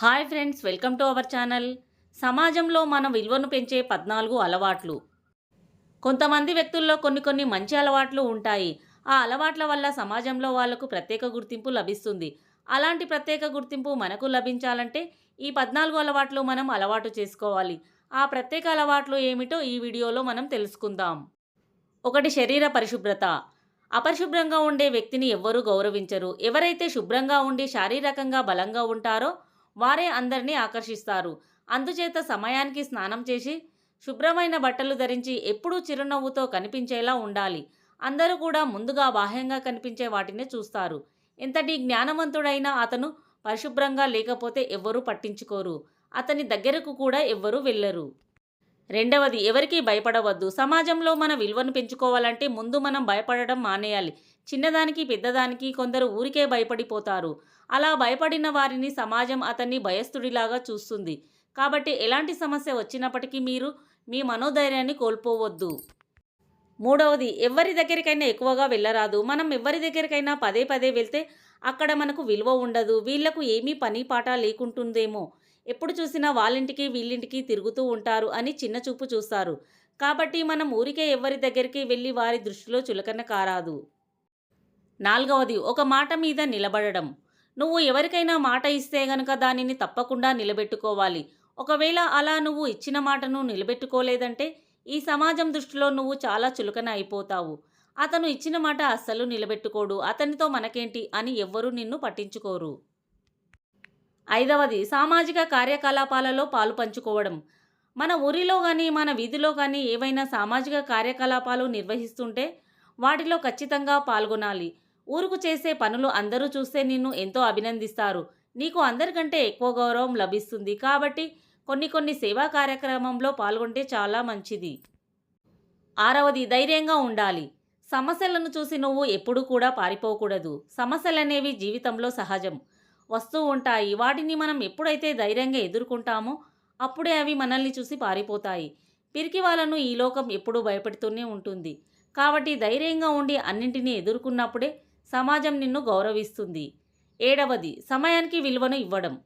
Hi friends welcome to our channel. సమాజంలో మన విలువను పెంచే పద్నాలుగు అలవాట్లు. కొంతమంది వ్యక్తుల్లో కొన్ని కొన్ని మంచి అలవాట్లు ఉంటాయి. ఆ అలవాట్ల వల్ల సమాజంలో వాళ్ళకు ప్రత్యేక గుర్తింపు లభిస్తుంది. అలాంటి ప్రత్యేక గుర్తింపు మనకు లభించాలంటే ఈ పద్నాలుగు అలవాట్లు మనం అలవాటు చేసుకోవాలి. ఆ ప్రత్యేక అలవాట్లు ఏమిటో ఈ వీడియోలో మనం తెలుసుకుందాం. ఒకటి శరీర పరిశుభ్రత. అపరిశుభ్రంగా ఉండే వ్యక్తిని ఎవ్వరూ గౌరవించరు. ఎవరైతే శుభ్రంగా ఉండి శారీరకంగా బలంగా ఉంటారో వారే అందరినీ ఆకర్షిస్తారు. అందుచేత సమయానికి స్నానం చేసి శుభ్రమైన బట్టలు ధరించి ఎప్పుడూ చిరునవ్వుతో కనిపించేలా ఉండాలి. అందరూ కూడా ముందుగా బాహ్యంగా కనిపించే వాటినే చూస్తారు. ఎంతటి జ్ఞానవంతుడైనా అతను పరిశుభ్రంగా లేకపోతే ఎవ్వరూ పట్టించుకోరు. అతని దగ్గరకు కూడా ఎవ్వరూ వెళ్ళరు. రెండవది ఎవరికీ భయపడవద్దు. సమాజంలో మన విలువను పెంచుకోవాలంటే ముందు మనం భయపడడం మానేయాలి. చిన్నదానికి పెద్దదానికి కొందరు ఊరికే భయపడిపోతారు. అలా భయపడిన వారిని సమాజం అతన్ని భయస్థుడిలాగా చూస్తుంది. కాబట్టి ఎలాంటి సమస్య వచ్చినప్పటికీ మీరు మీ మనోధైర్యాన్ని కోల్పోవద్దు. మూడవది ఎవరి దగ్గరికైనా ఎక్కువగా వెళ్ళరాదు. మనం ఎవరి దగ్గరికైనా పదే పదే వెళ్తే అక్కడ మనకు విలువ ఉండదు. వీళ్ళకు ఏమీ పని పాట లేకుంటుందేమో. ఎప్పుడు చూసినా వాళ్ళింటికి వీళ్ళింటికి తిరుగుతూ ఉంటారు అని చిన్న చూపు చూస్తారు. కాబట్టి మనం ఊరికే ఎవరి దగ్గరికి వెళ్ళి వారి దృష్టిలో చులకన కారాదు. నాలుగవది ఒక మాట మీద నిలబడడం. నువ్వు ఎవరికైనా మాట ఇస్తే గనుక దానిని తప్పకుండా నిలబెట్టుకోవాలి. ఒకవేళ అలా నువ్వు ఇచ్చిన మాటను నిలబెట్టుకోలేదంటే ఈ సమాజం దృష్టిలో నువ్వు చాలా చులకన అయిపోతావు. అతను ఇచ్చిన మాట అస్సలు నిలబెట్టుకోడు. అతనితో మనకేంటి అని ఎవ్వరూ నిన్ను పట్టించుకోరు. ఐదవది సామాజిక కార్యకలాపాలలో పాలు పంచుకోవడం. మన ఊరిలో కానీ మన వీధిలో కానీ ఏవైనా సామాజిక కార్యకలాపాలు నిర్వహిస్తుంటే వాటిలో ఖచ్చితంగా పాల్గొనాలి. ఊరుకు చేసే పనులు అందరూ చూస్తే నిన్ను ఎంతో అభినందిస్తారు. నీకు అందరికంటే ఎక్కువ గౌరవం లభిస్తుంది కాబట్టి కొన్ని కొన్ని సేవా కార్యక్రమంలో పాల్గొంటే చాలా మంచిది. ఆరవది ధైర్యంగా ఉండాలి. సమస్యలను చూసి నువ్వు ఎప్పుడూ కూడా పారిపోకూడదు. సమస్యలనేవి జీవితంలో సహజం. వస్తూ ఉంటాయి. వాటిని మనం ఎప్పుడైతే ధైర్యంగా ఎదుర్కొంటామో అప్పుడే అవి మనల్ని చూసి పారిపోతాయి. పిరికి వాళ్ళను ఈ లోకం ఎప్పుడూ భయపెడుతూనే ఉంటుంది. కాబట్టి ధైర్యంగా ఉండి అన్నింటినీ ఎదుర్కొన్నప్పుడే సమాజం నిన్ను గౌరవిస్తుంది. ఏడవది సమయానికి విలువను ఇవ్వడం.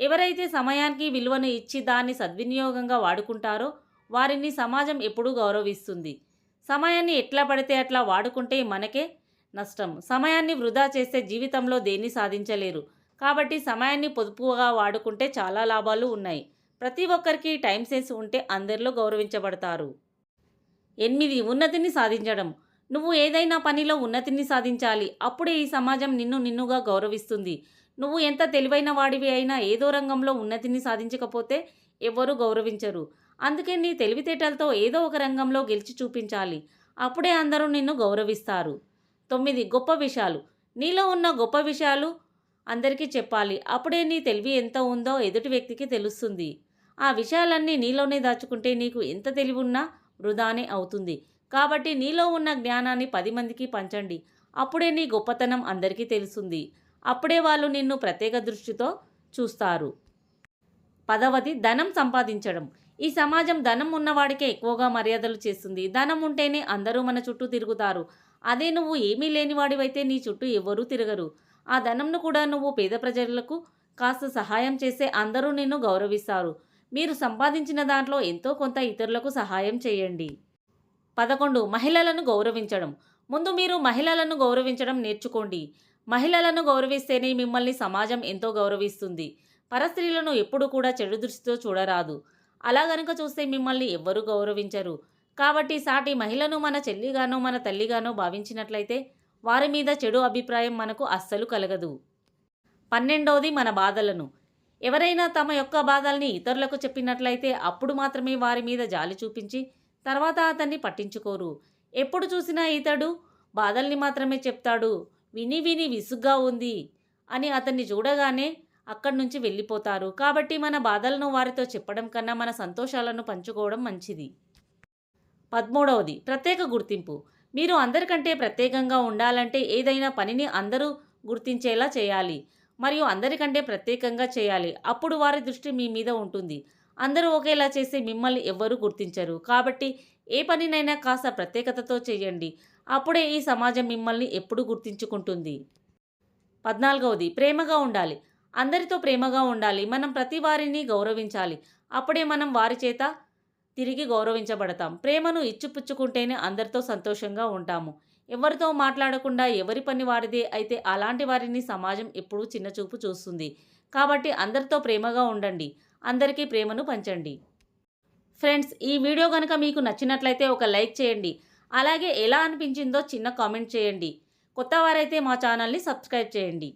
ఎవరైతే సమయానికి విలువను ఇచ్చి దాన్ని సద్వినియోగంగా వాడుకుంటారో వారిని సమాజం ఎప్పుడూ గౌరవిస్తుంది. సమయాన్ని ఎట్లా పడితే అట్లా వాడుకుంటే మనకే నష్టం. సమయాన్ని వృధా చేస్తే జీవితంలో దేన్ని సాధించలేరు. కాబట్టి సమయాన్ని పొదుపుగా వాడుకుంటే చాలా లాభాలు ఉన్నాయి. ప్రతి ఒక్కరికి టైం సెన్స్ ఉంటే అందరిలో గౌరవించబడతారు. ఎనిమిది ఉన్నతిని సాధించడం. నువ్వు ఏదైనా పనిలో ఉన్నతిని సాధించాలి. అప్పుడే ఈ సమాజం నిన్ను నిన్నుగా గౌరవిస్తుంది. నువ్వు ఎంత తెలివైన వాడివి అయినా ఏదో రంగంలో ఉన్నతిని సాధించకపోతే ఎవ్వరూ గౌరవించరు. అందుకే నీ తెలివితేటలతో ఏదో ఒక రంగంలో గెలిచి చూపించాలి. అప్పుడే అందరూ నిన్ను గౌరవిస్తారు. తొమ్మిది గొప్ప విషయాలు. నీలో ఉన్న గొప్ప విషయాలు అందరికీ చెప్పాలి. అప్పుడే నీ తెలివి ఎంత ఉందో ఎదుటి వ్యక్తికి తెలుస్తుంది. ఆ విషయాలన్నీ నీలోనే దాచుకుంటే నీకు ఎంత తెలివి ఉన్నా వృధానే అవుతుంది. కాబట్టి నీలో ఉన్న జ్ఞానాన్ని పది మందికి పంచండి. అప్పుడే నీ గొప్పతనం అందరికీ తెలుస్తుంది. అప్పుడే వాళ్ళు నిన్ను ప్రత్యేక దృష్టితో చూస్తారు. పదవది ధనం సంపాదించడం. ఈ సమాజం ధనం ఉన్నవాడికే ఎక్కువగా మర్యాదలు చేస్తుంది. ధనం ఉంటేనే అందరూ మన చుట్టూ తిరుగుతారు. అదే నువ్వు ఏమీ లేనివాడివైతే నీ చుట్టూ ఎవరూ తిరగరు. ఆ ధనంను కూడా నువ్వు పేద ప్రజలకు కాస్త సహాయం చేస్తే అందరూ నిన్ను గౌరవిస్తారు. మీరు సంపాదించిన దాంట్లో ఎంతో కొంత ఇతరులకు సహాయం చేయండి. పదకొండు మహిళలను గౌరవించడం. ముందు మీరు మహిళలను గౌరవించడం నేర్చుకోండి. మహిళలను గౌరవిస్తేనే మిమ్మల్ని సమాజం ఎంతో గౌరవిస్తుంది. పరస్త్రీలను ఎప్పుడు కూడా చెడు దృష్టితో చూడరాదు. అలా గనుక చూస్తే మిమ్మల్ని ఎవ్వరూ గౌరవించరు. కాబట్టి సాటి మహిళను మన చెల్లిగానో మన తల్లిగానో భావించినట్లయితే వారి మీద చెడు అభిప్రాయం మనకు అస్సలు కలగదు. పన్నెండవది మన బాధలను. ఎవరైనా తమ యొక్క బాధల్ని ఇతరులకు చెప్పినట్లయితే అప్పుడు మాత్రమే వారి మీద జాలి చూపించి తర్వాత అతన్ని పట్టించుకోరు. ఎప్పుడు చూసినా ఇతడు బాధల్ని మాత్రమే చెప్తాడు. విని విని విసుగ్గా ఉంది అని అతన్ని చూడగానే అక్కడి నుంచి వెళ్ళిపోతారు. కాబట్టి మన బాధలను వారితో చెప్పడం కన్నా మన సంతోషాలను పంచుకోవడం మంచిది. పదమూడవది ప్రత్యేక గుర్తింపు. మీరు అందరికంటే ప్రత్యేకంగా ఉండాలంటే ఏదైనా పనిని అందరూ గుర్తించేలా చేయాలి. మరియు అందరికంటే ప్రత్యేకంగా చేయాలి. అప్పుడు వారి దృష్టి మీ మీద ఉంటుంది. అందరూ ఒకేలా చేసి మిమ్మల్ని ఎవ్వరూ గుర్తించరు. కాబట్టి ఏ పనినైనా కాస్త ప్రత్యేకతతో చేయండి. అప్పుడే ఈ సమాజం మిమ్మల్ని ఎప్పుడు గుర్తించుకుంటుంది. పద్నాలుగవది ప్రేమగా ఉండాలి. అందరితో ప్రేమగా ఉండాలి. మనం ప్రతి వారిని గౌరవించాలి. అప్పుడే మనం వారి చేత తిరిగి గౌరవించబడతాం. ప్రేమను ఇచ్చిపుచ్చుకుంటేనే అందరితో సంతోషంగా ఉంటాము. ఎవరితో మాట్లాడకుండా ఎవరి పని వారిదే అయితే అలాంటి వారిని సమాజం ఎప్పుడూ చిన్నచూపు చూస్తుంది. కాబట్టి అందరితో ప్రేమగా ఉండండి. అందరికీ ప్రేమను పంచండి. ఫ్రెండ్స్ ఈ వీడియో కనుక మీకు నచ్చినట్లయితే ఒక లైక్ చేయండి. అలాగే ఎలా అనిపించిందో చిన్న కామెంట్ చేయండి. కొత్త వారైతే మా ఛానల్ని సబ్స్క్రైబ్ చేయండి.